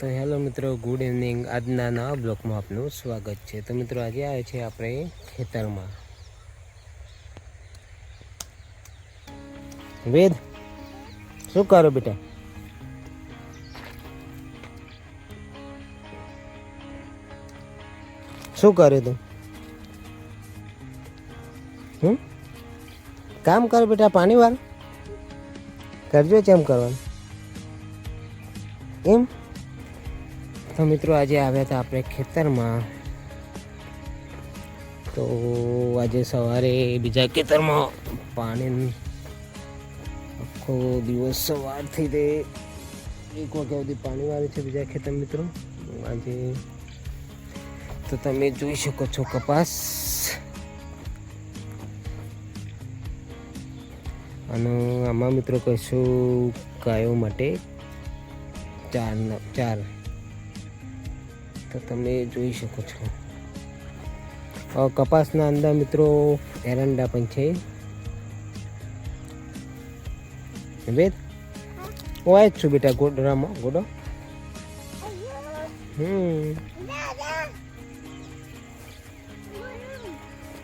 તો હેલો મિત્રો, good evening. આજના નવા બ્લોકમાં આપનું સ્વાગત છે. તો મિત્રો, આજે આવે છે આપણે ખેતરમાં. વેદ, શું કરો બેટા? શું કરે તું? હમ? કામ કર બેટા, પાણી વાર કરજો કેમ કરવાનું. એમ? તો મિત્રો આજે આવ્યા હતા આપણે ખેતરમાં. તો આજે સવારે બીજા ખેતરમાં પાણી આખો દિવસ સવારથી તે એક વાગ્યા સુધી પાણી વાળે છે બીજા ખેતર મિત્રો. આજે તો તમે જોઈ શકો છો કપાસ. અને આમાં મિત્રો કહીશું ગાયો માટે ચાર ચાર તો તમે જોઈ શકો છો. કપાસના અંદર મિત્રો એરંડા પણ છે. વેદ? ઓય જ છું બેટા ગોડરામાં, ગોડો. હમ.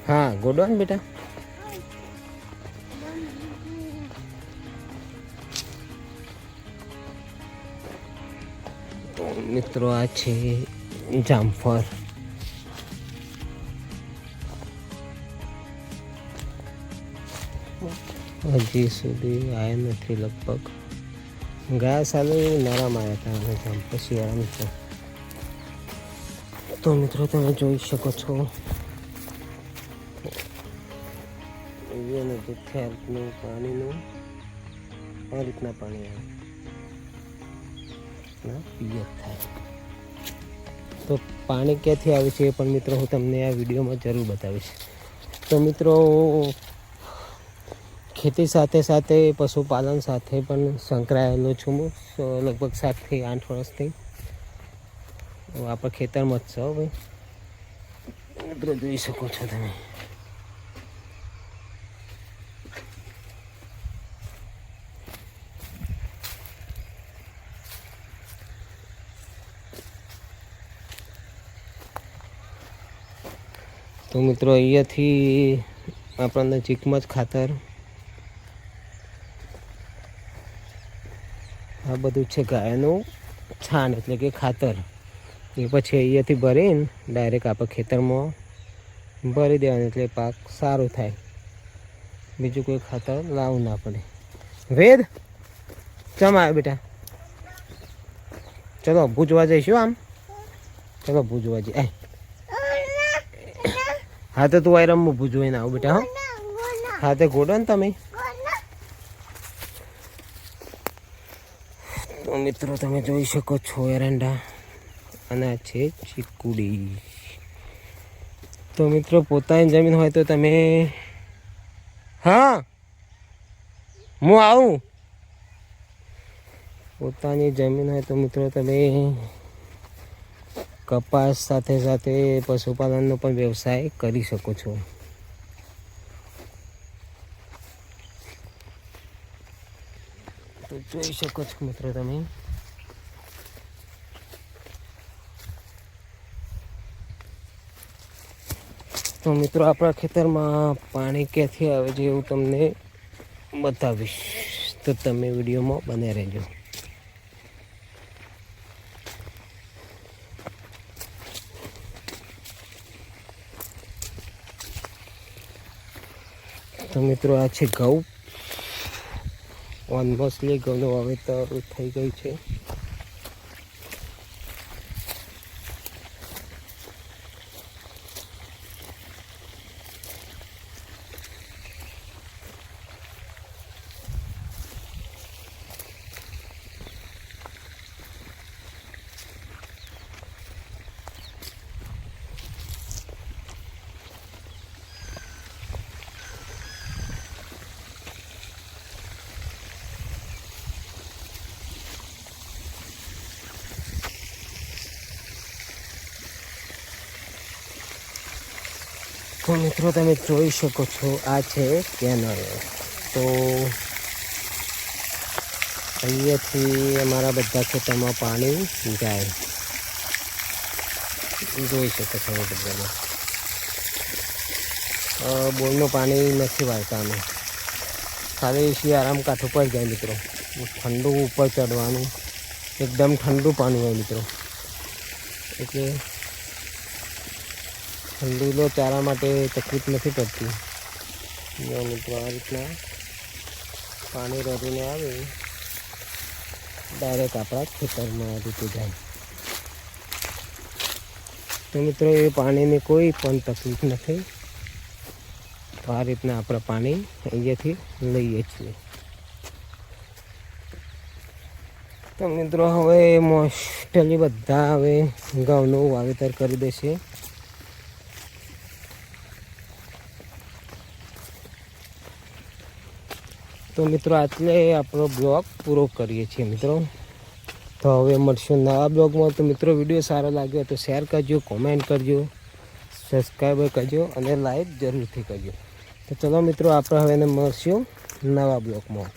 હા, ગોડો ને બેટા. મિત્રો આ છે જામફળ હજી સુધી આવ્યા નથી લગભગ. ગયા સાલે નરમ આવ્યા હતા અને જામફળ શિયાળામાં છે તો. મિત્રો તમે જોઈ શકો છો. અહીંયા નજીકથી આ પાણીનું. આ રીતના પાણી આવે. પિયત થાય. તો પાણી ક્યાંથી આવે છે એ પણ મિત્રો હું તમને આ વિડીયોમાં જરૂર બતાવીશ. તો મિત્રો, ખેતી સાથે સાથે, પશુપાલન સાથે પણ સંકળાયેલો છું હું. લગભગ સાતથી આઠ વર્ષથી. આપણે ખેતરમાં જ છો ભાઈ. મિત્રો, જોઈ શકો છો તમે. તો મિત્રો અહીંયાથી આપણા નજીકમાં જ ખાતર. આ બધું છે ગાયનું છાણ એટલે કે ખાતર. એ પછી અહીંયાથી ભરીને ડાયરેક્ટ આપણે ખેતરમાં ભરી દેવાનું એટલે પાક સારો થાય. બીજું કોઈ ખાતર લાવવું ના પડે. વેદ? ચમ આવ્યો બેટા? ચલો ભૂજવા જઈશું આમ. ચલો ભૂજવા જઈ આય હા તો તું આ રમવું એને આવું બેટા હા. હા તે ગોડો ને તમે. તો મિત્રો તમે જોઈ શકો છો એરંડા અને આ છે ચીકુડી. તો મિત્રો પોતાની જમીન હોય તો તમે હા હું આવું. પોતાની જમીન હોય તો મિત્રો તમે કપાસ સાથે સાથે પશુપાલનનો પણ વ્યવસાય કરી શકો છો. તો જોઈ શકો છો મિત્રો તમે. તો મિત્રો આપણા ખેતરમાં પાણી ક્યાંથી આવે છે એવું તમને બતાવીશ. તો તમે વિડીયોમાં બને રહેજો. તો મિત્રો આ છે ઘઉં. ઓલમોસ્ટલી ઘઉંનું વાવેતર થઈ ગયું છે. તો મિત્રો તમે જોઈ શકો છો આ છે કેનલ. તો અહીંયાથી અમારા બધા ખેતરમાં પાણી જાય. જોઈ શકો છો હવે બધાને. અ, બોરનું પાણી નથી વાળતા અમે. ખાલી આરામ કાઠ ઉપર જાય મિત્રો. ઠંડુ ઉપર ચડવાનું. એકદમ ઠંડુ પાણી હોય મિત્રો. એટલે ઠંડીનો ચારા માટે તકલીફ નથી પડતી. જો મિત્રો, આ રીતના પાણી રડીને આવે ડાયરેક્ટ આપણા ખેતરમાં રીતે જાય. તો મિત્રો, એ પાણીની કોઈ પણ તકલીફ નથી. તો આ રીતના આપણે પાણી અહીંયાથી લઈએ છીએ. તો મિત્રો, હવે મોસ્ટલી બધા હવે ઘઉંનું વાવેતર કરી દેશે. તો મિત્રો આટલે આપણો બ્લોગ પૂરો કરીએ છીએ મિત્રો. તો હવે મળશું નવા બ્લોગમાં. તો મિત્રો, વીડિયો સારો લાગ્યો તો શેર કરજો કોમેન્ટ કરજો સબસ્ક્રાઈબ કરજો અને લાઈક જરૂરથી કરજો. તો ચલો મિત્રો, આપણે હવે મળશું નવા બ્લોગમાં.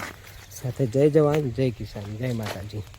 સાથે જય જવાન, જય કિસાન, જય માતાજી.